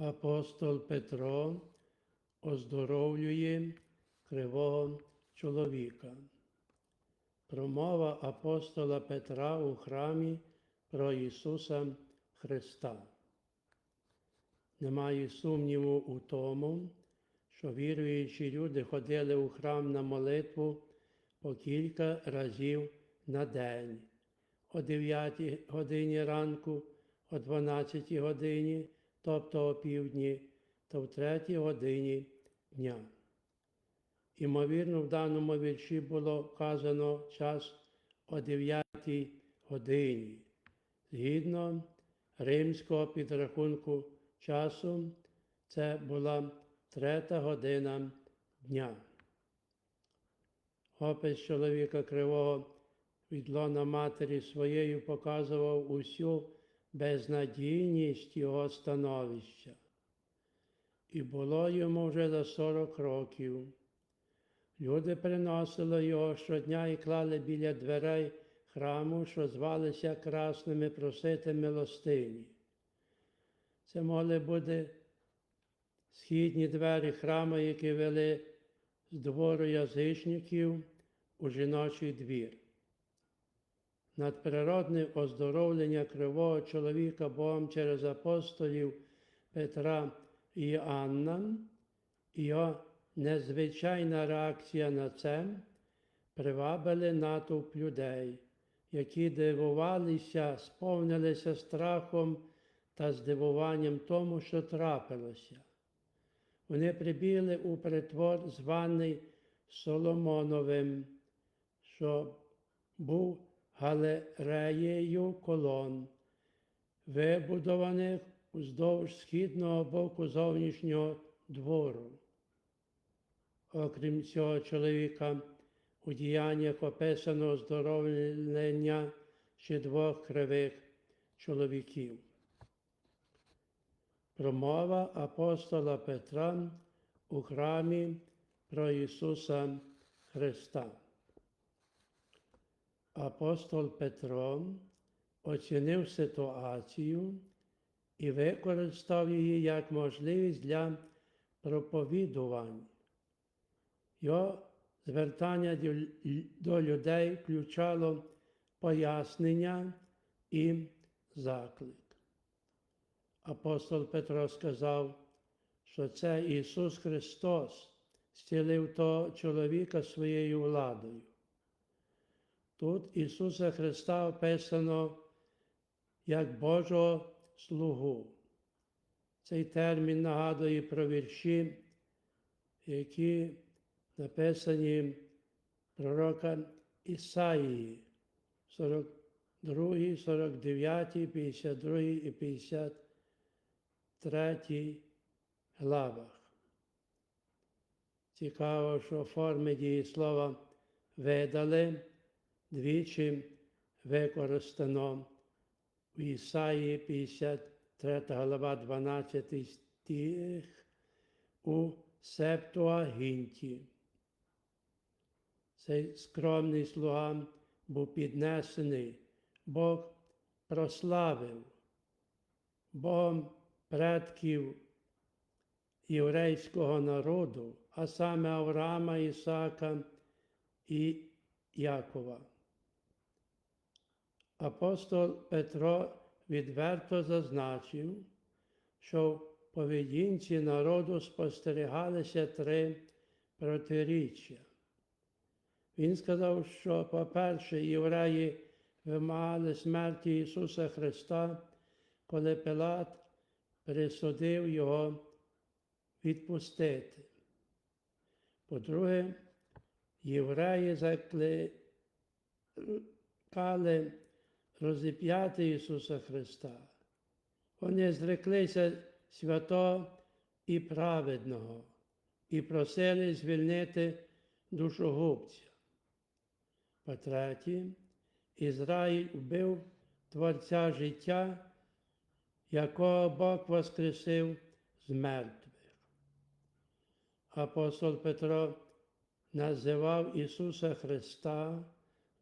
Апостол Петро оздоровлює кривого чоловіка. Промова апостола Петра у храмі про Ісуса Христа. Немає сумніву у тому, що віруючі люди ходили у храм на молитву по кілька разів на день, о 9 годині ранку, о 12 годині, тобто о півдні, та в 3 годині дня. Імовірно, в даному вірші було вказано час о 9 годині. Згідно римського підрахунку часу, це була третя година дня. Опис чоловіка кривого від лона матері своєю показував усю безнадійність його становища. І було йому вже за 40 років. Люди приносили його щодня і клали біля дверей храму, що звалися красними просити милостині. Це могли бути східні двері храму, які вели з двору язичників у жіночий двір. Надприродне оздоровлення кривого чоловіка Богом через апостолів Петра і Анна, його незвичайна реакція на це привабили натовп людей, які дивувалися, сповнилися страхом та здивуванням тому, що трапилося. Вони прибігли у притвор, званий Соломоновим, що був галереєю колон, вибудованих уздовж східного боку зовнішнього двору. Окрім цього чоловіка, у діяннях описано оздоровлення ще двох кривих чоловіків. Промова апостола Петра у храмі про Ісуса Христа. Апостол Петро оцінив ситуацію і використав її як можливість для проповідування. Його звертання до людей включало пояснення і заклик. Апостол Петро сказав, що це Ісус Христос зцілив того чоловіка своєю владою. Тут Ісуса Христа описано як Божого слугу. Цей термін нагадує про вірші, які написані пророка Ісаїї, 42, 49, 52 і 53 главах. Цікаво, що форми дієслова видали двічі використано в Ісаї 53 глава 12 стих у Септуагінті. Цей скромний слуга був піднесений, Бог прославив Богом предків єврейського народу, а саме Авраама, Ісака і Якова. Апостол Петро відверто зазначив, що в поведінці народу спостерігалися три протиріччя. Він сказав, що, по-перше, євреї вимагали смерті Ісуса Христа, коли Пилат присудив Його відпустити. По-друге, євреї закликали розіп'яти Ісуса Христа. Вони зреклися святого і праведного і просили звільнити душогубця. По-третє, Ізраїль вбив Творця життя, якого Бог воскресив з мертвих. Апостол Петро називав Ісуса Христа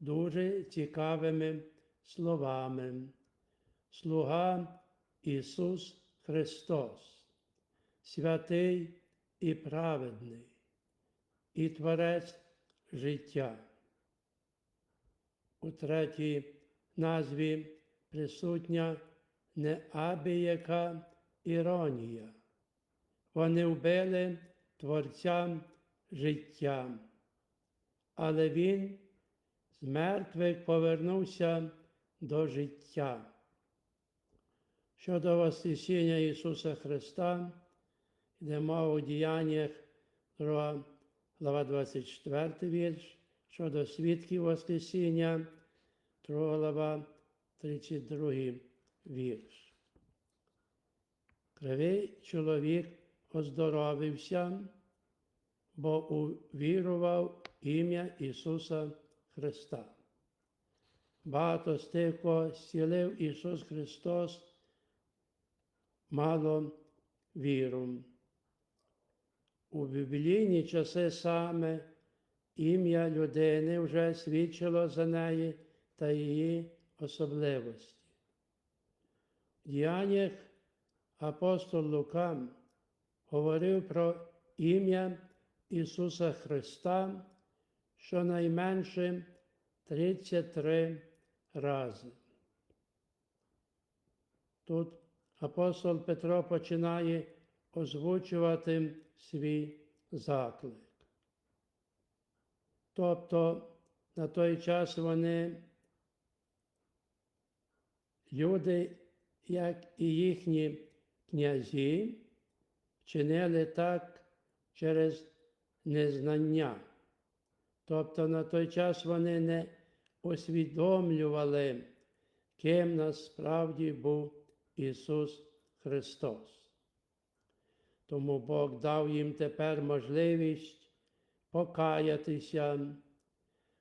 дуже цікавими словами. Слуга Ісус Христос. святий і праведний, і Творець життя. У третій назві присутня неабияка іронія. Вони вбили Творця життя, але Він з мертвих повернувся до життя. Щодо Воскресіння Ісуса Христа, йде мова у діяннях, друга глава 24 вірш, щодо свідків Воскресіння, друга глава 32 вірш. Кривий чоловік оздоровився, бо увірував ім'я Ісуса Христа. Багато з тих, кого зцілив Ісус Христос, мало віру. У біблійні часи саме ім'я людини вже свідчило за неї та її особливості. В діяннях апостол Лука говорив про ім'я Ісуса Христа щонайменше 33 рази. Тут апостол Петро починає озвучувати свій заклик. Тобто на той час вони, люди, як і їхні князі, вчинили так через незнання. Тобто на той час вони не усвідомлювали, ким насправді був Ісус Христос. Тому Бог дав їм тепер можливість покаятися,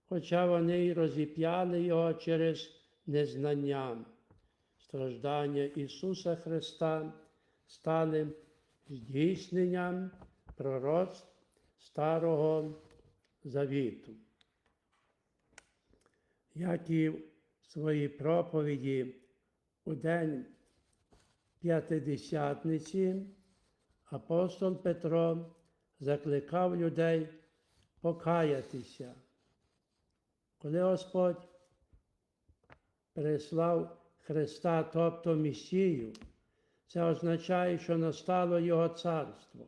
хоча вони й розіп'яли Його через незнання. Страждання Ісуса Христа стали здійсненням пророцтв Старого Завіту. Як і в своїй проповіді у день П'ятидесятниці апостол Петро закликав людей покаятися. Коли Господь прислав Христа, тобто Месію, це означає, що настало Його царство.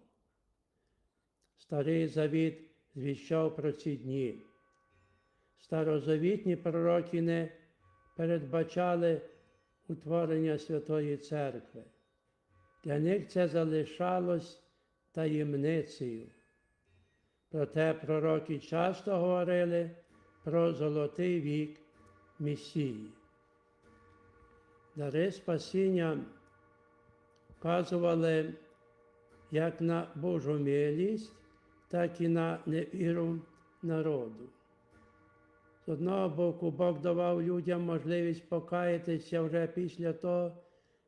Старий Завіт звіщав про ці дні. Старозавітні пророки не передбачали утворення Святої Церкви. Для них це залишалось таємницею. Проте пророки часто говорили про золотий вік Месії. Дари спасіння вказували як на Божу милість, так і на невіру народу. З одного боку, Бог давав людям можливість покаятися вже після того,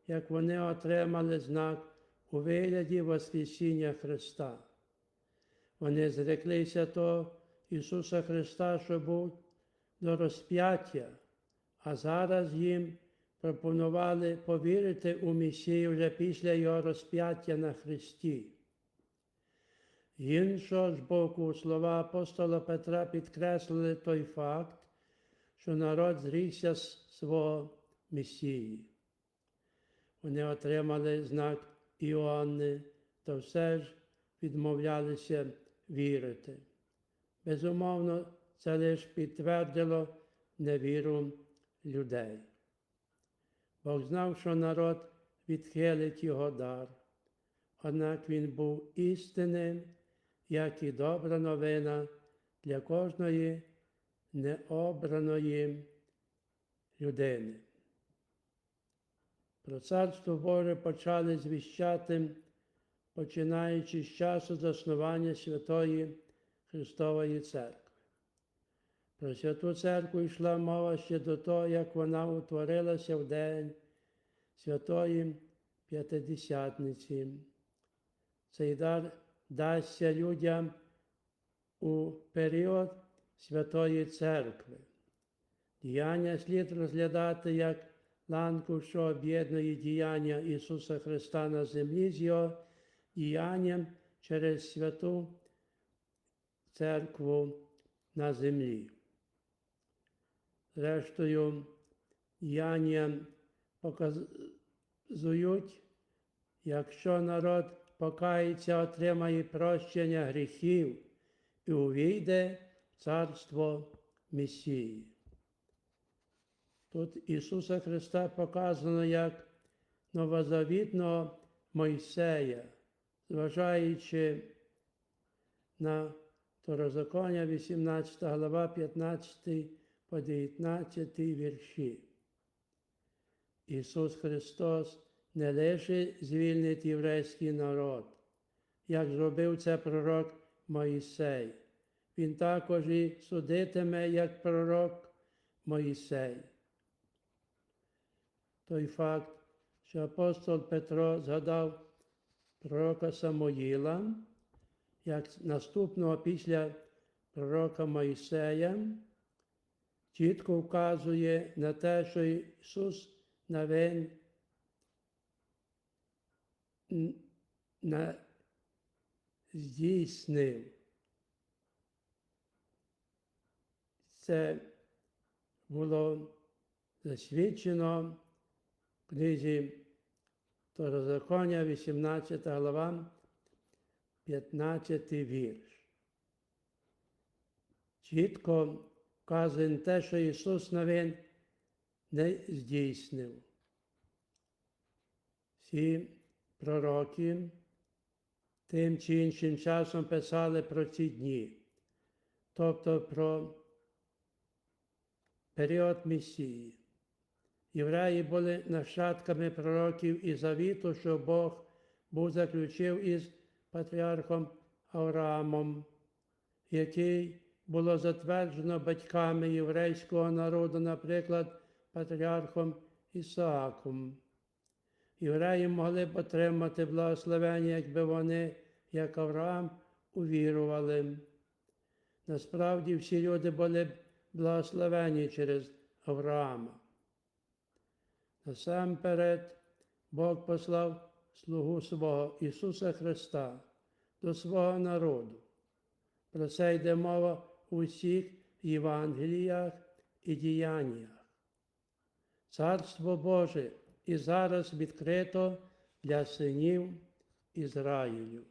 як вони отримали знак у вигляді Воскресіння Христа. Вони зреклися того Ісуса Христа, що був до розп'яття, а зараз їм пропонували повірити у Месію вже після Його розп'яття на Христі. Іншого ж боку, слова апостола Петра підкреслили той факт, що народ зрікся свого Месії. Вони отримали знак Іоанни, та все ж відмовлялися вірити. Безумовно, це лише підтвердило невіру людей. Бог знав, що народ відхилить його дар, однак він був істинним, як і добра новина для кожної необраної людини. Про Царство Боже почали звіщати, починаючи з часу заснування Святої Христової Церкви. Про Святу Церкву йшла мова ще до того, як вона утворилася в день Святої П'ятидесятниці. Цей дар дасться людям у період Святої Церкви. Діяння слід розглядати як ланку, що об'єднує діяння Ісуса Христа на землі з Його діянням через святу церкву на землі. Зрештою, діяння показують, якщо народ покається, отримає прощення гріхів і увійде в царство Месії. Тут Ісуса Христа показано як новозавітного Мойсея, зважаючи на Второзаконня, 18 глава, 15 по 19 вірші. Ісус Христос не лише звільнить єврейський народ, як зробив це пророк Моїсей. Він також і судитиме як пророк Моїсей. Той факт, що апостол Петро згадав пророка Самуїла, як наступного після пророка Моїсея, чітко вказує на те, що Ісус Навин здійснив. Це було засвідчено в книзі Второзаконня, 18 глава, 15 вірш. Чітко вказує те, що Ісус Навин не здійснив. Всі пророки тим чи іншим часом писали про ці дні, тобто про період Месії. Євреї були нащадками пророків і завіту, що Бог був заключив із патріархом Авраамом, який було затверджено батьками єврейського народу, наприклад, патріархом Ісааком. Євреї могли б отримати благословення, якби вони, як Авраам, увірували. Насправді всі люди були б благословені через Авраама. Насамперед Бог послав слугу свого Ісуса Христа до свого народу. Про це йде мова у всіх Євангеліях і діяннях. Царство Боже і зараз відкрито для синів Ізраїлю.